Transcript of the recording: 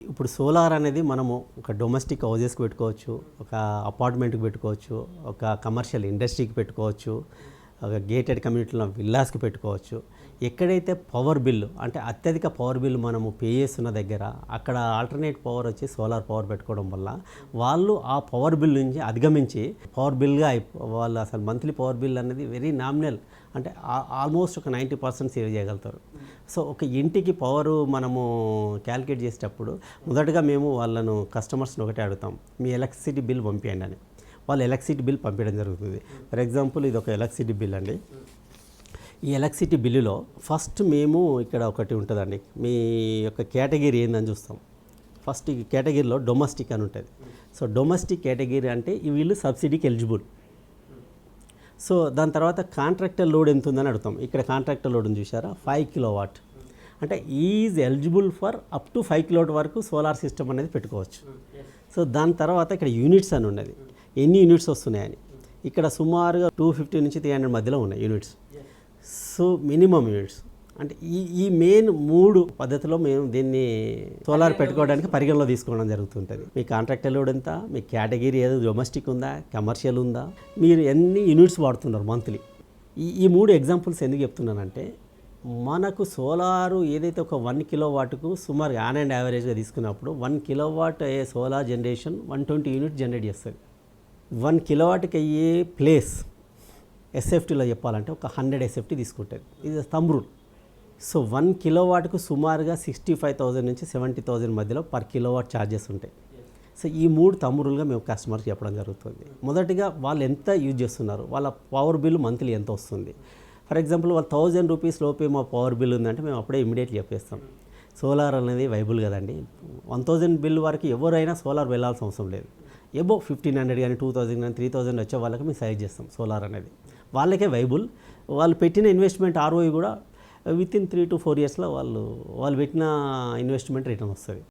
ఇప్పుడు సోలార్ అనేది మనము ఒక డొమెస్టిక్ హౌజెస్కి పెట్టుకోవచ్చు ఒక అపార్ట్మెంట్కి పెట్టుకోవచ్చు ఒక కమర్షియల్ ఇండస్ట్రీకి పెట్టుకోవచ్చు. గేటెడ్ కమ్యూనిటీలో విల్లాస్కి పెట్టుకోవచ్చు. ఎక్కడైతే పవర్ బిల్లు అంటే అత్యధిక పవర్ బిల్లు మనము పే చేస్తున్న దగ్గర అక్కడ ఆల్టర్నేట్ పవర్ వచ్చి సోలార్ పవర్ పెట్టుకోవడం వల్ల వాళ్ళు ఆ పవర్ బిల్ నుంచి అధిగమించి పవర్ బిల్గా అయిపో వాళ్ళు అసలు మంత్లీ పవర్ బిల్ అనేది వెరీ నామినల్ అంటే ఆల్మోస్ట్ ఒక నైంటీ పర్సెంట్ సేవ్ చేయగలుగుతారు. సో ఒక ఇంటికి పవర్ మనము క్యాలిక్యులేట్ చేసేటప్పుడు మొదటగా మేము వాళ్ళను కస్టమర్స్ని ఒకటే అడుగుతాం మీ ఎలక్ట్రిసిటీ బిల్ పంపించండి అని. వాళ్ళు ఎలక్ట్రిసిటీ బిల్ పంపించడం జరుగుతుంది. ఫర్ ఎగ్జాంపుల్ ఇది ఒక ఎలక్ట్రిసిటీ బిల్ అండి. ఈ ఎలక్ట్రిసిటీ బిల్లులో ఫస్ట్ మేము ఇక్కడ ఒకటి ఉంటుందండి. మీ యొక్క కేటగిరీ ఏందని చూస్తాం. ఫస్ట్ ఈ కేటగిరీలో డొమెస్టిక్ అని ఉంటుంది. సో డొమెస్టిక్ కేటగిరీ అంటే ఈ వీళ్ళు సబ్సిడీకి ఎలిజిబుల్ సో దాని తర్వాత కాంట్రాక్టర్ లోడ్ ఎంత ఉందని అడుగుతాం. ఇక్కడ కాంట్రాక్టర్ లోడ్ ఉంది చూసారా ఫైవ్ కిలో వాట్ అంటే is eligible for up to five kilo వరకు సోలార్ సిస్టమ్ అనేది పెట్టుకోవచ్చు. సో దాని తర్వాత ఇక్కడ యూనిట్స్ అని ఉన్నది. ఎన్ని యూనిట్స్ వస్తున్నాయని. ఇక్కడ సుమారుగా టూ ఫిఫ్టీ నుంచి త్రీ హండ్రెడ్ మధ్యలో ఉన్నాయి యూనిట్స్. So minimum units. అంటే ఈ ఈ మెయిన్ మూడు పద్ధతిలో మేము దీన్ని సోలార్ పెట్టుకోవడానికి పరిగణలో తీసుకోవడం జరుగుతుంటుంది. మీ కాంట్రాక్టర్ లోడ్ ఎంత మీ కేటగిరీ ఏదో డొమెస్టిక్ ఉందా కమర్షియల్ ఉందా? మీరు ఎన్ని యూనిట్స్ వాడుతున్నారు మంత్లీ? ఈ ఈ మూడు ఎగ్జాంపుల్స్ ఎందుకు చెప్తున్నానంటే మనకు సోలారు ఏదైతే ఒక వన్ కిలో వాట్కు సుమారు ఆన్ అండ్ యావరేజ్గా తీసుకున్నప్పుడు వన్ కిలో వాట్ అయ్యే solar generation one twenty unit generate చేస్తుంది. వన్ కిలోవాట్కి అయ్యే ప్లేస్ ఎస్ఎఫ్టీలో చెప్పాలంటే ఒక హండ్రెడ్ ఎస్ఎఫ్టీ తీసుకుంటుంది ఇది థంబ్ రూల్. సో వన్ కిలోవాట్కు సుమారుగా సిక్స్టీ ఫైవ్ థౌజండ్ నుంచి సెవెంటీ థౌజండ్ మధ్యలో పర్ కిలో వాట్ ఛార్జెస్ ఉంటాయి. సో ఈ మూడు తమ్ముడులుగా మేము కస్టమర్కి చెప్పడం జరుగుతుంది. మొదటిగా వాళ్ళు ఎంత యూజ్ చేస్తున్నారు వాళ్ళ పవర్ బిల్ మంత్లీ ఎంత వస్తుంది? ఫర్ ఎగ్జాంపుల్ వాళ్ళు థౌజండ్ రూపీస్ లోపే మా పవర్ బిల్ ఉందంటే మేము అప్పుడే ఇమీడియట్లీ చెప్పేస్తాం. సోలార్ అనేది వైబుల్ కదండి. వన్ థౌజండ్ బిల్ వరకు ఎవరైనా సోలార్ వెళ్ళాల్సిన అవసరం లేదు. ఎబో ఫిఫ్టీన్ హండ్రెడ్ కానీ టూ థౌజండ్ కానీ త్రీ థౌజండ్ వచ్చే వాళ్ళకి మేము సజెస్ట్ చేస్తాం సోలార్ అనేది. వాళ్ళకే వైబుల్. వాళ్ళు పెట్టిన ఇన్వెస్ట్మెంట్ ఆర్ఓఐ కూడా with in three to four ఇయర్స్లో వాళ్ళు వాళ్ళు పెట్టిన ఇన్వెస్ట్మెంట్ రిటర్న్ వస్తుంది.